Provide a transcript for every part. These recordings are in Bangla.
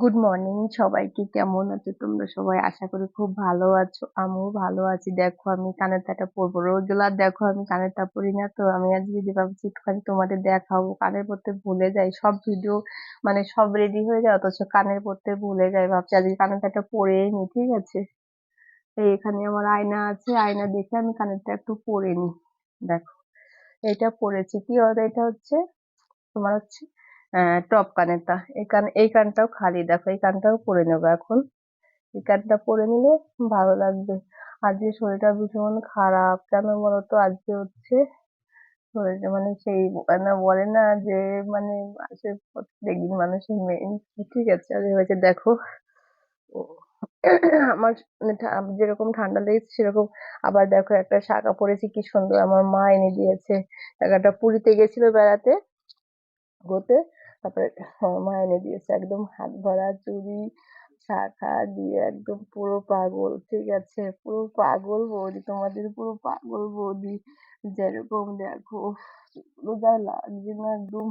গুড মর্নিং সবাইকে কেমন আছো তোমরা সবাই? আশা করি খুব ভালো আছো। আমিও ভালো আছি। দেখো, আমি কানের তাটা পরবো। রোজগার দেখো, আমি কানের তা পরি না তো। আমি আজ যদি ভাবছি একটুখানি তোমাদের দেখাবো। কানের পড়তে ভুলে যাই। সব ভিডিও মানে সব রেডি হয়ে যায়, অথচ কানের পড়তে ভুলে যাই। ভাবছি আজকে কানের তাটা পরেই নি, ঠিক আছে? এখানে আমার আয়না আছে। আয়না দেখে আমি কানেরটা একটু পরে নি। দেখো, এটা পরেছি। কি এটা হচ্ছে? তোমার হচ্ছে? টপ কানেরটা এই কান, এই কানটাও খালি, দেখো, এই কানটাও পরে নেব এখন। এই কানটা পরে নিলে ভালো লাগবে। আজকে শরীরটা ভীষণ খারাপ, কেন বলতো? আজকে হচ্ছে মানে সেই মানে বলে না যে মানে মাসের প্রত্যেকদিন মানুষের মেন ঠিক আছে? আর হয়েছে, দেখো। আমার মানে যেরকম ঠান্ডা লেগেছে, সেরকম আবার দেখো একটা শাখা পরেছি, কি সুন্দর। আমার মা এনে দিয়েছে। শাখাটা পুরীতে গেছিল বেড়াতে, গোতে। তারপরে মা এনে দিয়েছে একদম হাত ভরা চুড়ি, শাখা দিয়ে একদম পুরো পাগল, ঠিক আছে? পুরো পাগল বৌদি, তোমাদের পুরো পাগল বৌদি। যেরকম দেখো, যা লাগছে না একদম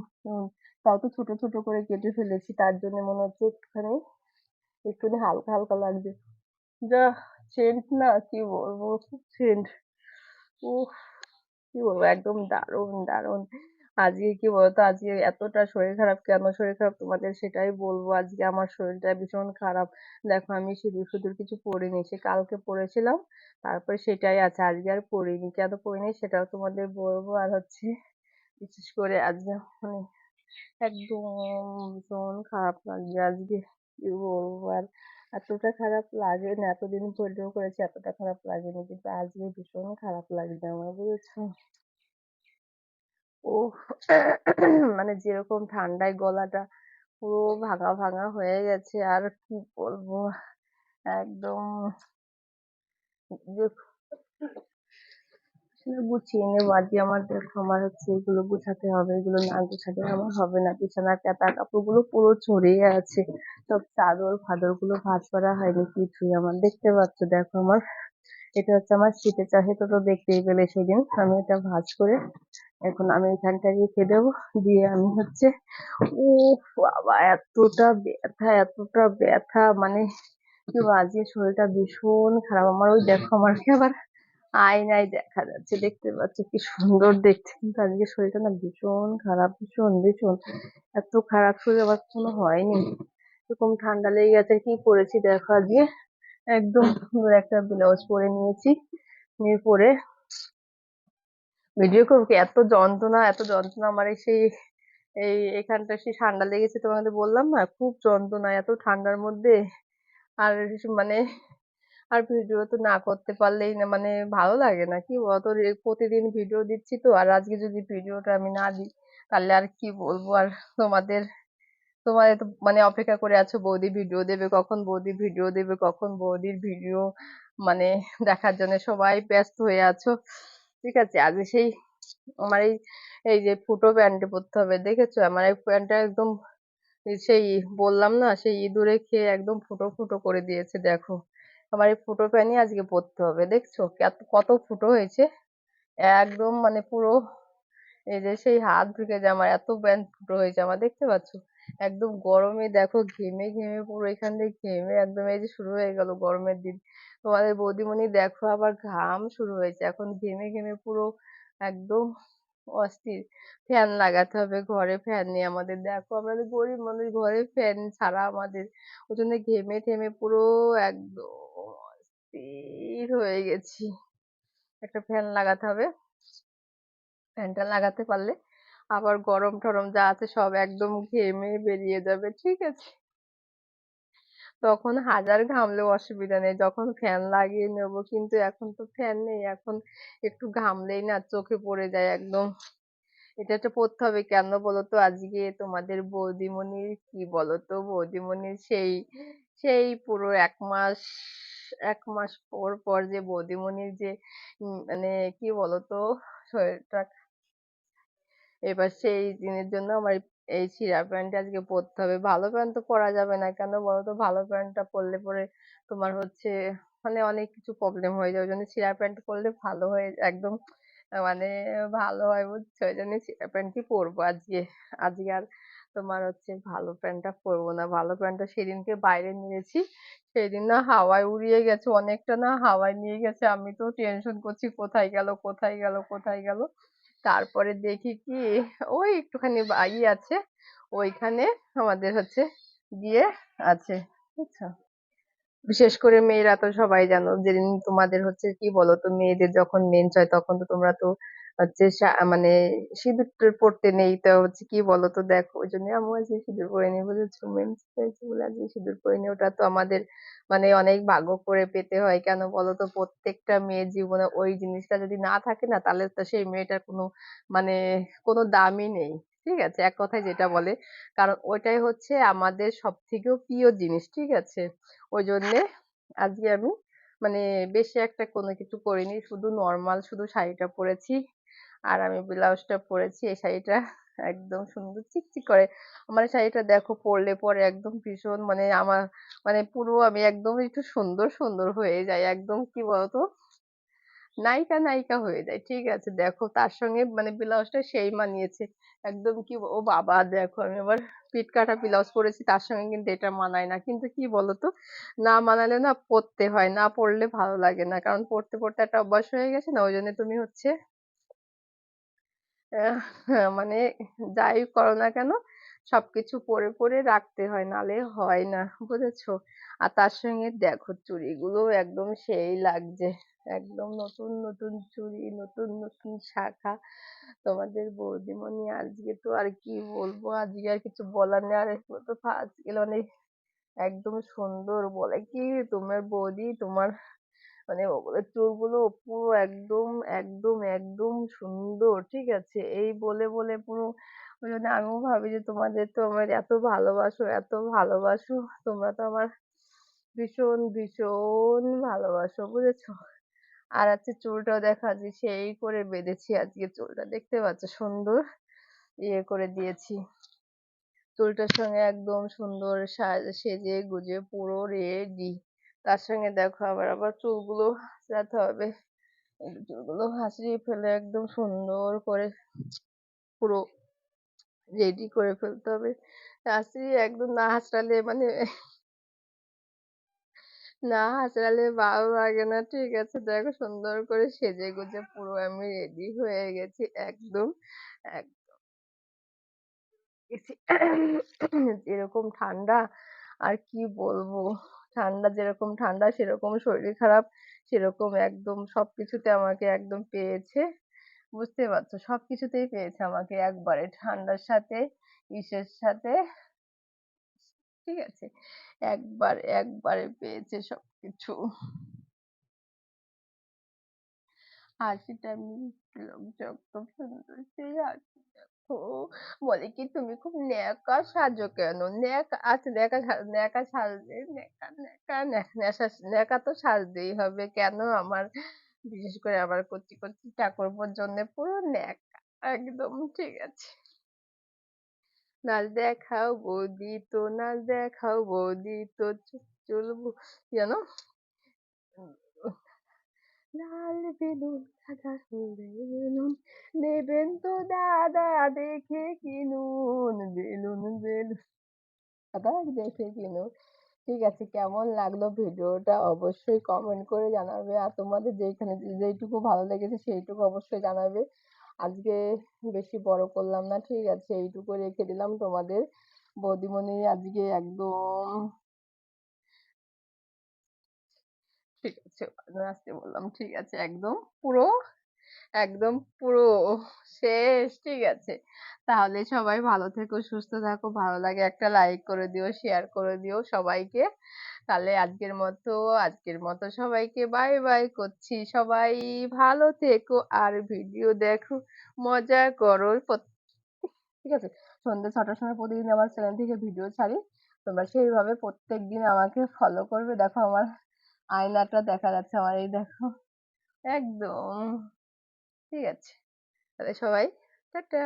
তাও তো ছোট ছোট করে কেটে ফেলেছি, তার জন্য মনে হচ্ছে একটুখানি একটুখানি হালকা হালকা লাগছে যা সেন্ট না, কি বলব সেন্ট উফ, কি বলব, একদম দারুণ দারুণ। আজকে কি বলতো? আজকে এতটা শরীর খারাপ কেন? শরীর খারাপ তোমাদের সেটাই বলব। আজকে আমার শরীরটা ভীষণ খারাপ। দেখো আমি সিঁদুর ফিঁদুর কিছু পরিনি, সে কালকে পরেছিলাম, তারপরে সেটাই আছে, আজকে আর পরিনি। কেন পরিনি সেটাও তোমাদের বলব। আর হচ্ছে বিশেষ করে আজকে মানে একদম ভীষণ খারাপ লাগছে আজকে, কি বলব? আর এতটা খারাপ লাগে না, এতদিন ভিডিও করেছি, এতটা খারাপ লাগেনি, কিন্তু আজকে ভীষণ খারাপ লাগছে আমার, বুঝেছ? ও মানে যেরকম ঠান্ডায় গলাটা পুরো ভাঙা ভাঙা হয়ে গেছে, আর কি বলব? একদম গুছিয়ে নেব। আজকে আমার আমার হচ্ছে এগুলো গুছাতে হবে, এগুলো না গুছাতে আমার হবে না। বিছানার কাপড় কাপড়গুলো পুরো ছড়িয়ে আছে। সব চাদর ফাদরগুলো ভাঁজ করা হয়নি কিছুই। আমার দেখতে পাচ্ছ, দেখো আমার। এটা হচ্ছে আমার শীতের চাষে তো দেখতেই পেলে সেদিন। আমি এটা ভাঁজ করে এখন আমি এখানটা রেখে দেবো। দিয়ে আমি হচ্ছে ও বাবা, এতটা ব্যথা এতটা ব্যথা মানে কি আজকে শরীরটা ভীষণ খারাপ। আমার ওই দেখো, আমার আবার আয়নায় দেখা যাচ্ছে, দেখতে পাচ্ছ কি সুন্দর দেখতে। কিন্তু আজকে শরীরটা না ভীষণ খারাপ, ভীষণ ভীষণ। এত খারাপ শরীর আবার কোনো হয়নি। এরকম ঠান্ডা লেগে গেছে, কি পরেছি দেখো আজকে। একদম সুন্দর একটা ব্লাউজ পরে নিয়েছি। নিয়ে পরে ভিডিও করব এত যন্ত্রণা এত যন্ত্রণা আমার সেই, এই এখানটা সেই ঠান্ডা লেগেছে তোমাদের বললাম না? খুব যন্ত্রণা, এত ঠান্ডার মধ্যে। আর মানে আর ভিডিও তো না করতে পারলেই না মানে ভালো লাগে না, কি বলতো? প্রতিদিন ভিডিও দিচ্ছি তো, আর আজকে যদি ভিডিওটা আমি না দিই, তাহলে আর কি বলব? আর তোমাদের তোমাদের তো মানে অপেক্ষা করে আছো, বৌদি ভিডিও দেবে কখন? বৌদি ভিডিও দেবে কখন? বৌদির ভিডিও মানে দেখার জন্য সবাই ব্যস্ত হয়ে আছো। ঠিক আছে? আজকে সেই আমার এই এই যে ফুটো প্যান্ট পরতে হবে। দেখেছ? আমার এই প্যান্টটা একদম সেই বললাম না, সেই ইঁদুরে খেয়ে একদম ফুটো ফুটো করে দিয়েছে, দেখো। আমার এই ফুটো প্যান্টই আজকে পরতে হবে, দেখছ? কত ফুটো হয়েছে? একদম মানে পুরো এই যে সেই হাত ঢুকে যায়, আমার এত প্যান্ট ফুটো হয়েছে, আমার দেখতে পাচ্ছ? একদম গরমে দেখো ঘেমে ঘেমে পুরো এখান থেকে ঘেমে একদম এই যে শুরু হয়ে গেল গরমের দিন। তোমাদের বৌদিমণি দেখো আবার ঘাম শুরু হয়েছে। এখন ঘেমে ঘেমে পুরো একদম অস্থির। ফ্যান লাগাতে হবে, ঘরে ফ্যান নেই আমাদের। দেখো আমাদের গরিব মানুষ, ঘরে ফ্যান ছাড়া আমাদের। ওই জন্য ঘেমে টেমে পুরো একদম অস্থির হয়ে গেছি। একটা ফ্যান লাগাতে হবে। ফ্যানটা লাগাতে পারলে আবার গরম টরম যা আছে সব একদম ঘেমে বেরিয়ে যাবে, ঠিক আছে? তখন হাজার ঘামলেও অসুবিধা নেই, যখন ফ্যান লাগিয়ে নেব, কিন্তু এখন তো ফ্যান নেই, এখন একটু ঘামলেই না চোখে পড়ে যায় একদম। এটা তো পড়তে হবে কেন বলতো? আজকে তোমাদের বৌদিমণির কি বলতো? বৌদিমণির সেই সেই পুরো এক মাস এক মাস পর পর যে বৌদিমণির যে মানে কি বলতো? শরীরটা এবার সেই দিনের জন্য আমার এই ছিঁড়া প্যান্টটা আজকে পরতে হবে। ভালো প্যান্ট তো পরা যাবে না কেন বলতো? ভালো প্যান্টটা পরলে পরে তোমার হচ্ছে মানে অনেক কিছু প্রবলেম হয়ে যায়। ওই জন্য ছিঁড়া প্যান্ট পরলে ভালো হয়ে একদম মানে ভালো হয় বুঝছ? ওই জন্য ছিঁড়া প্যান্টই পরবো আজকে। আজকে আর তোমার হচ্ছে ভালো প্যান্টটা পরবো না। ভালো প্যান্টটা সেদিনকে বাইরে নিয়েছি। সেদিন না হাওয়ায় উড়িয়ে গেছে। অনেকটা না হাওয়ায় নিয়ে গেছে। আমি তো টেনশন করছি, কোথায় গেল কোথায় গেল কোথায় গেল? তারপরে দেখি কি, ওই একটুখানি বাড়ি আছে। ওইখানে আমাদের হচ্ছে গিয়ে আছে, বুঝছ? বিশেষ করে মেয়েরা তো সবাই জানো, যেদিন তোমাদের হচ্ছে কি বলো তো মেয়েদের যখন মেন্স হয় তখন তো তোমরা তো হচ্ছে মানে সিঁদুর পড়তে নেই, তো হচ্ছে কি তো দেখো ওই জন্য আমি আজকে সিঁদুর পরিনি বুঝেছ? মেন্স হয়েছে বলে আজকে সিঁদুর পরিনি ওটা তো আমাদের মানে অনেক ভাগ্য করে পেতে হয়। কেন বলো তো প্রত্যেকটা মেয়ের জীবনে ওই জিনিসটা যদি না থাকে না, তাহলে তো সেই মেয়েটার কোনো মানে কোনো দামই নেই, ঠিক আছে? এক কথায় যেটা বলে, কারণ ওইটাই হচ্ছে আমাদের সব থেকেও প্রিয় জিনিস, ঠিক আছে? ওই জন্যে আজকে আমি মানে বেশি একটা কোনো কিছু পরিনি, শুধু নর্মাল শুধু শাড়িটা পরেছি। আর আমি ব্লাউজটা পরেছি, এই শাড়িটা একদম সুন্দর চিকচিক করে। আমার শাড়িটা দেখো পরলে পরে একদম ভীষণ মানে আমার মানে পুরো আমি একদম একটু সুন্দর সুন্দর হয়ে যাই, একদম কি বলতো? নায়িকা নায়িকা হয়ে যায় ঠিক আছে? দেখো তার সঙ্গে মানে ব্লাউজটা সেই মানিয়েছে। একদম কি ও বাবা দেখো আমি আবার পিট কাটা ব্লাউজ পরেছি, তার সঙ্গে কিন্তু এটা মানায় না। কিন্তু কি বলতো? না মানালে না পরতে হয়, না পরলে ভালো লাগে না। কারণ পরতে পরতে একটা অভ্যাস হয়ে গেছে না, ওই জন্য তুমি হচ্ছে মানে যাই করো না কেন, সবকিছু পরে পরে রাখতে হয়, নালে হয় না, বুঝেছ? আর তার সঙ্গে দেখো, চুড়িগুলো একদম সেই লাগছে, একদম নতুন নতুন চুড়ি, নতুন নতুন শাখা। তোমাদের বৌদিমণি আজকে তো আর কি বলব, আজকে আর কিছু বলার নেই, আর তো আজকে অনেক একদম সুন্দর বলে। কি তোমার বৌদি, তোমার মানে ওগুলো চুলগুলো পুরো একদম একদম একদম সুন্দর, ঠিক আছে? এই বলে বলে পুরো ওই জন্য আমিও ভাবি যে তোমাদের তো আমার এত ভালোবাসো এত ভালোবাসো, তোমরা তো আমার ভীষণ ভীষণ ভালোবাসো, বুঝেছ? আর আজকে চুলটাও দেখা যে সেই করে বেঁধেছি আজকে চুলটা, দেখতে পাচ্ছ? সুন্দর ইয়ে করে দিয়েছি। চুলটার সঙ্গে একদম সুন্দর সেজে গুজে পুরো রেডি তার সঙ্গে দেখো আবার আবার চুলগুলো হাঁচড়াতে হবে। চুলগুলো হাঁচড়িয়ে ফেলে একদম সুন্দর করে পুরো রেডি করে ফেলতে হবে। হাঁচড়িয়ে একদম না হাঁচড়ালে মানে না হাঁচড়ালে ভালো লাগে না, ঠিক আছে? দেখো সুন্দর করে সেজে গুজে পুরো আমি রেডি হয়ে গেছি, একদম এক- গেছি এরকম ঠান্ডা আর কি বলব? ঠান্ডা যেরকম ঠান্ডা, সেরকম শরীর খারাপ, সেরকম একদম সবকিছুতে আমাকে একদম পেয়েছে। বুঝতে পারছ? সবকিছুতেই পেয়েছে আমাকে একবারে ঠান্ডার সাথে, ইসের সাথে। ঠিক আছে? একবার, একবারে পেয়েছে সবকিছু। হাসিটা মিষ্টি একদম সুন্দর সেই হাসি বলে কি, তুমি খুব ন্যাকা সাজো কেন? ন্যাকা আচ্ছা ন্যাকা ন্যাকা সাজলে ন্যাকা ন্যাকা ন্যাকা ন্যাকা- তো সাজতেই হবে। কেন আমার, বিশেষ করে আমার কচি কচি ঠাকুরপোর জন্য পুরো ন্যাকা? একদম ঠিক আছে। নাচ দেখাও বৌদি তো নাচ দেখাও বৌদি তো চু- চুল বু- জানো? লাল বেলুন, সাদা বেলুন নেবেন তো দাদা দেখে কিনুন, বেলুন বেলুন। দাদা দেখে কিনুন। ঠিক আছে, কেমন লাগল ভিডিওটা অবশ্যই কমেন্ট করে জানাবে। আর তোমাদের যেখানে যেইটুকু ভালো লেগেছে সেইটুকু অবশ্যই জানাবে। আজকে বেশি বড় করলাম না, ঠিক আছে এইটুকু রেখে দিলাম তোমাদের। বৌদিমণি আজকে একদম ঠিক আছে আসতে বললাম, ঠিক আছে, একদম পুরো একদম পুরো, শেষ, ঠিক আছে। তাহলে সবাই ভালো থেকো, সুস্থ থাকো, ভালো লাগে একটা লাইক করে দিও শেয়ার করে দিও সবাইকে। তাহলে আজকের মতো আজকের মতো সবাইকে বাই বাই করছি। সবাই ভালো থেকো আর ভিডিও দেখো, মজা করো। ঠিক আছে, সন্ধ্যে ছটার সময় প্রতিদিন আমার চ্যানেল থেকে ভিডিও ছাড়ি, তোমরা সেইভাবে প্রত্যেকদিন আমাকে ফলো করবে। দেখো আমার আয়নাটা দেখা যাচ্ছে আমার এই দেখো। একদম। ঠিক আছে। তাহলে সবাই টাটা।